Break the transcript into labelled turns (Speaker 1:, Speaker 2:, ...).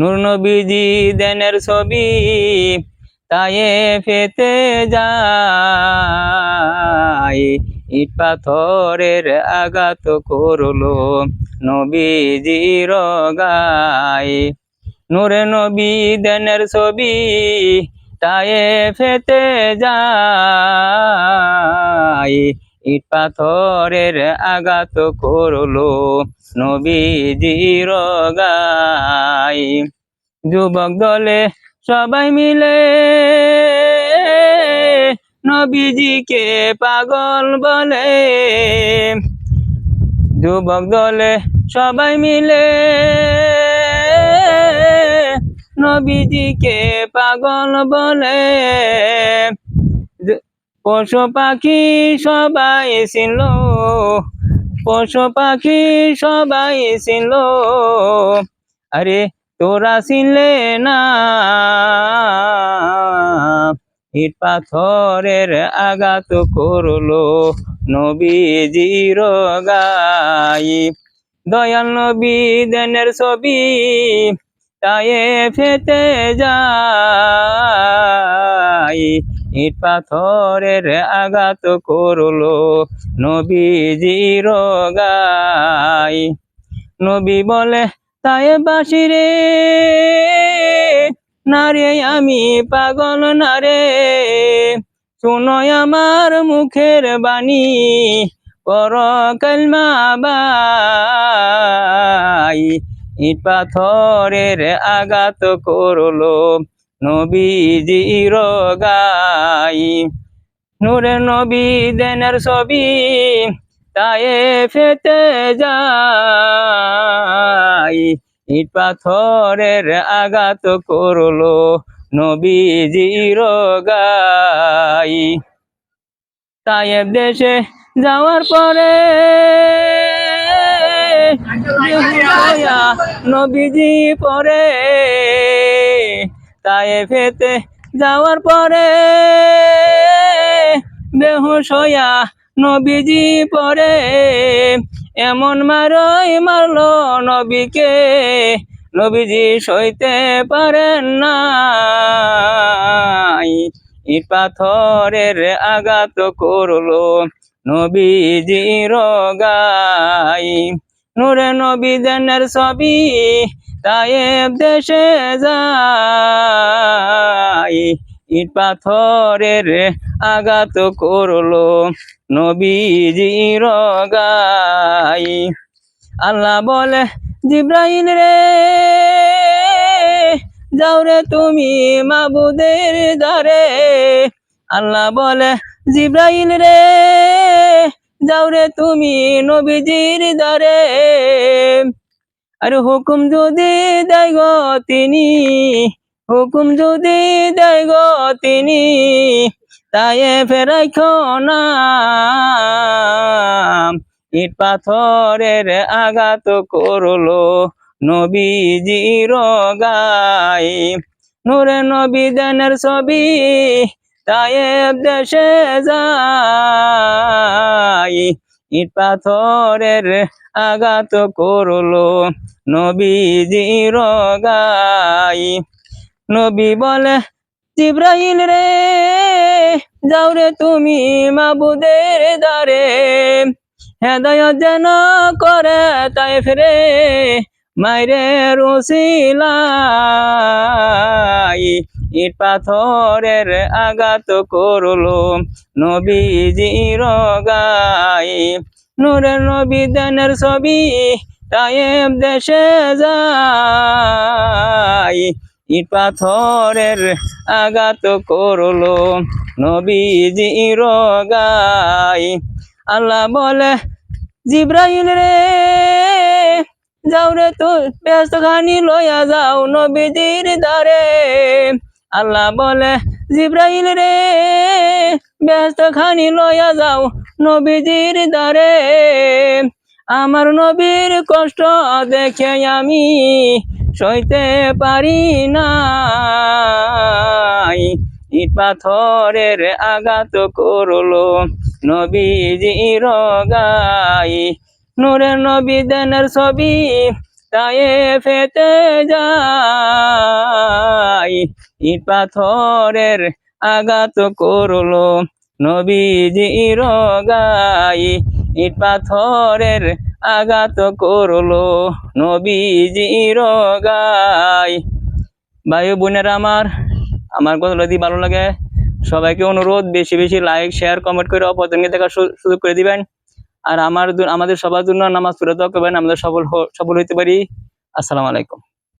Speaker 1: নূর নবীজি দেনের ছবি তায়ে ফেতে যায়। ইট পাথরের আঘাত করল নবীজির গায় নূরে নবী দেনের ছবি তায়ে ফেতে যায়। ইট পাথরের আঘাত করল নবীজির গায়। যুবক দলে সবাই মিলে নবীজিকে পাগল বলে। যুবক দলে সবাই মিলে নবীজিকে পাগল বলে। পশু পাখি সবাই ছিল পশু পাখি সবাই ছিল আরে তোরা ছিলে না। ইট পাথরের আঘাত করল নবীজির গাই দয়াল নবী দেনের ছবি তাই ফেতে যায়। ইট পাথরের আঘাত করল। নবীজির গাই নবী বলে তায়ে বাসিরে নারে আমি পাগল নারে শুনয় আমার মুখের বাণী, পর কলমা বাই। ইট পাথরের আঘাত করল। নবীজির গাই নূরে নবী দেনের ছবি তায়ে ফেতে যায়। ইট পাথরের আঘাত করল নবীজির গাই তায়েব দেশে যাওয়ার পরে নবীজি পরে তায়েফেতে যাওয়ার পরে বেহুশ হইয়া নবীজি পরে এমন মারই মারলো নবীকে। নবীজি সইতে পারেন না ইট পাথরের আঘাত করল নবীজির গাই নূরে নবী দেনের ছবি তায়েব দেশে যায়, ইট পাথরের আঘাত করল নবীজির গাই আল্লাহ বলে, জিব্রাইল রে, যাও রে তুমি মাবুদের দারে আল্লাহ বলে, জিব্রাইল রে, যাও রে তুমি নবীজির দারে আর হুকুম যদি দেয় গো তিনি, হুকুম যদি দেয় গো তিনি, তাই ফেরাই না। ইট পাথরের আঘাত করল নবীজির গাই নূরে নবী দেনের ছবি তায়েব দেশে যায়। ইট পাথরের আঘাত করল। নবীজির গাই নবী বলে জিব্রাহিল রে, যাও রে তুমি মাবুদের দারে হেদায় যেন করে তাই ফিরে মাইরে রুসিলাই ইট পাথরের আঘাত করল নবীজির গাই নূরের নবী দেনের ছবি তায়েব দেশে যায়। ইট পাথরের আঘাত করল নবীজির গাই আল্লাহ বলে, জিব্রাইল রে যাও রে তো ব্যস্ত খানি লইয়া যাও নবীজির দারে আল্লাহ বলে, জিব্রাইল রে ব্যস্ত খানি লইয়া যাও নবীজির দারে আমার নবীর কষ্ট দেখে আমি সইতে পারি না ইট পাথরের আঘাত করল নবীজির গাই নূরের দেনের ছবি তায়ে ফেতে যায়। ইট পাথরের আঘাত করল নবীজির গাই ইট পাথরের আঘাত করল নবীজির গাই ভাই বোনের আমার আমার কথা যদি ভালো লাগে, সবাইকে অনুরোধ, বেশি বেশি লাইক শেয়ার কমেন্ট করে অপরজনকে দেখার সুযোগ করে দিবেন। আর আমার আমাদের সবার জন্য নামাজ দোয়া করবেন, আমরা সফল সফল হইতে পারি। আসসালামু আলাইকুম।